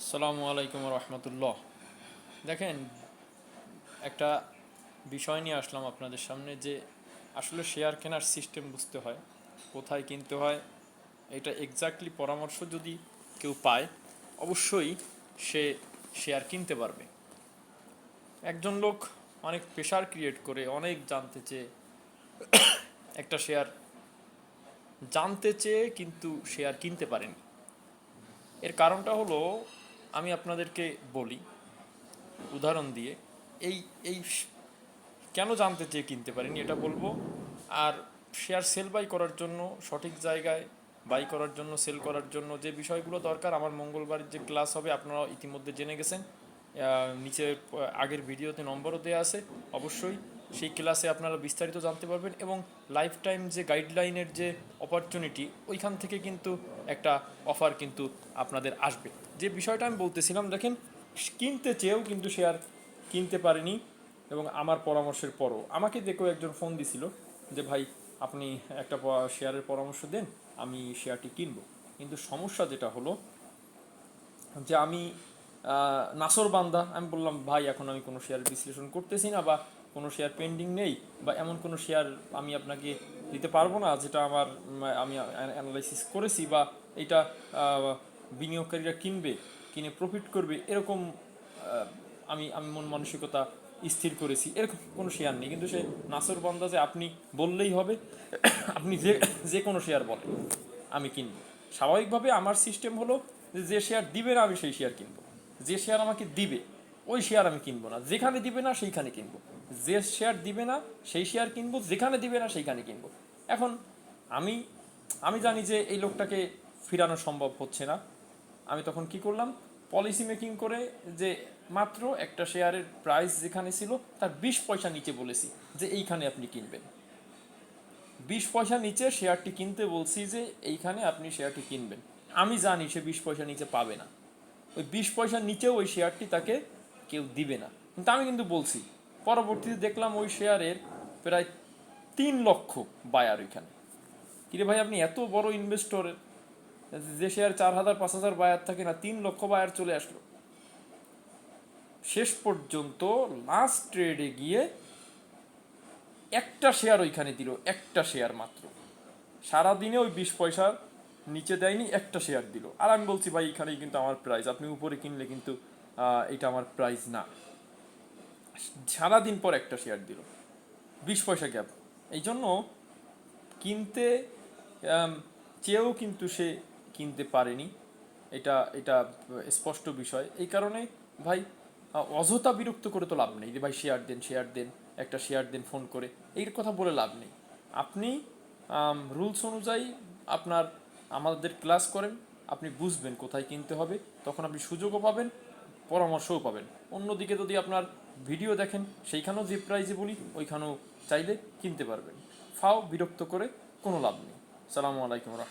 আসসালামু আলাইকুম রহমতুল্লাহ। দেখেন, একটা বিষয় নিয়ে আসলাম আপনাদের সামনে যে আসলে শেয়ার কেনার সিস্টেম বুঝতে হয়, কোথায় কিনতে হয়, এটা এক্স্যাক্টলি পরামর্শ যদি কেউ পায়, অবশ্যই সে শেয়ার কিনতে পারবে। একজন লোক অনেক প্রেশার ক্রিয়েট করে, অনেক জানতে চেয়ে, একটা শেয়ার জানতে চেয়ে কিন্তু শেয়ার কিনতে পারেনি। এর কারণটা হলো আমি আপনাদেরকে বলি, উদাহরণ দিয়ে, এই এই কেন জানতে চেয়ে কিনতে পারিনি এটা বলব। আর শেয়ার সেল বাই করার জন্য, সঠিক জায়গায় বাই করার জন্য সেল করার জন্য যে বিষয়গুলো দরকার, আমার মঙ্গলবারের যে ক্লাস হবে আপনারা ইতিমধ্যে জেনে গেছেন। নিচে আগের ভিডিওতে নম্বরও দেওয়া আছে, অবশ্যই। সেই ক্লাসে আপনারা বিস্তারিত জানতে পারবেন এবং লাইফ টাইম যে গাইডলাইনের যে অপরচুনিটি ওইখান থেকে কিন্তু একটা অফার কিন্তু আপনাদের আসবে। যে বিষয়টা আমি বলতেছিলাম, দেখেন, কিনতে চেয়েও কিন্তু শেয়ার কিনতে পারেনি এবং আমার পরামর্শের পরও। আমাকে দেখেও একজন ফোন দিছিল যে, ভাই, আপনি একটা শেয়ারের পরামর্শ দেন, আমি শেয়ারটি কিনবো। কিন্তু সমস্যা যেটা হলো যে, আমি নাসর বান্দা, আমি বললাম, ভাই, এখন আমি কোনো শেয়ার বিশ্লেষণ করতেছি না বা কোনো শেয়ার পেন্ডিং নেই বা এমন কোনো শেয়ার আমি আপনাকে দিতে পারব না, যেটা আমার আমি অ্যানালাইসিস করেছি বা এটা বিনিয়োগকারীরা কিনবে, কিনে প্রফিট করবে, এরকম আমি আমি মন মানসিকতা স্থির করেছি। এরকম কোনো শেয়ার নেই, কিন্তু সে নাসর বান্দা যে আপনি বললেই হবে, আপনি যে যে কোনো শেয়ার বলেন, আমি কিনবো। স্বাভাবিকভাবে আমার সিস্টেম হলো যে শেয়ার দিবে না, আমি সেই শেয়ার কিনবো। যে শেয়ার আমাকে দিবে, ওই শেয়ার আমি কিনবো না। যেখানে দিবে না, সেইখানে কিনবো। যে শেয়ার দিবে না, সেই শেয়ার কিনবো, যেখানে দিবে না, সেইখানে কিনবো। এখন আমি আমি জানি যে এই লোকটাকে ফিরানো সম্ভব হচ্ছে না। আমি তখন কি করলাম পলিসি মেকিং করে যে মাত্র একটা শেয়ারের প্রাইস যেখানে ছিল, তার বিশ পয়সা নিচে বলেছি যে এইখানে আপনি কিনবেন। বিশ পয়সা নিচে শেয়ারটি কিনতে বলছি যে এইখানে আপনি শেয়ারটি কিনবেন। আমি জানি সে বিশ পয়সা নিচে পাবে না। ওই বিশ পয়সার নিচেও ওই শেয়ারটি তাকে কেউ দিবে না। কিন্তু আমি কিন্তু বলছি পরবর্তীতে দেখলাম ওই শেয়ারের প্রায় তিন লক্ষ বায়ার ওইখানে কিরে ভাই, আপনি এত বড় ইনভেস্টর যে শেয়ার চার হাজার, পাঁচ হাজার বায়ার থাকে না, তিন লক্ষ বায়ার চলে আসলো। শেষ পর্যন্ত লাস্ট ট্রেডে গিয়ে একটা শেয়ার ওইখানে দিল, একটা শেয়ার মাত্র। সারাদিনে ওই বিশ পয়সার নিচে দেয়নি, একটা শেয়ার দিল। আর আমি বলছি, ভাই, এখানেই কিন্তু আমার প্রাইস আপনি উপরে কিনলে কিন্তু এটা আমার প্রাইস না। সারাদিন পর একটা শেয়ার দিল। বিশ পয়সা গ্যাপ এই জন্য কিনতে চেয়েও কিন্তু সে কিনতে পারেনি। এটা এটা স্পষ্ট বিষয়। এই কারণে ভাই অযথা বিরক্ত করে তো লাভ নেই যে ভাই শেয়ার দেন শেয়ার দেন, একটা শেয়ার দেন ফোন করে। এই কথা বলে লাভ নেই। আপনি রুলস অনুযায়ী আপনার, আমাদের ক্লাস করেন, আপনি বুঝবেন কোথায় কিনতে হবে। তখন আপনি সুযোগও পাবেন পরামর্শও পাবেন। অন্যদিকে যদি আপনার ভিডিও দেখেন, সেইখানেও যে প্রাইজে বলি, ওইখানেও চাইলে কিনতে পারবেন। ফাও বিরক্ত করে কোনো লাভ নেই। সালামু আলাইকুম রহমতুল্লাহ।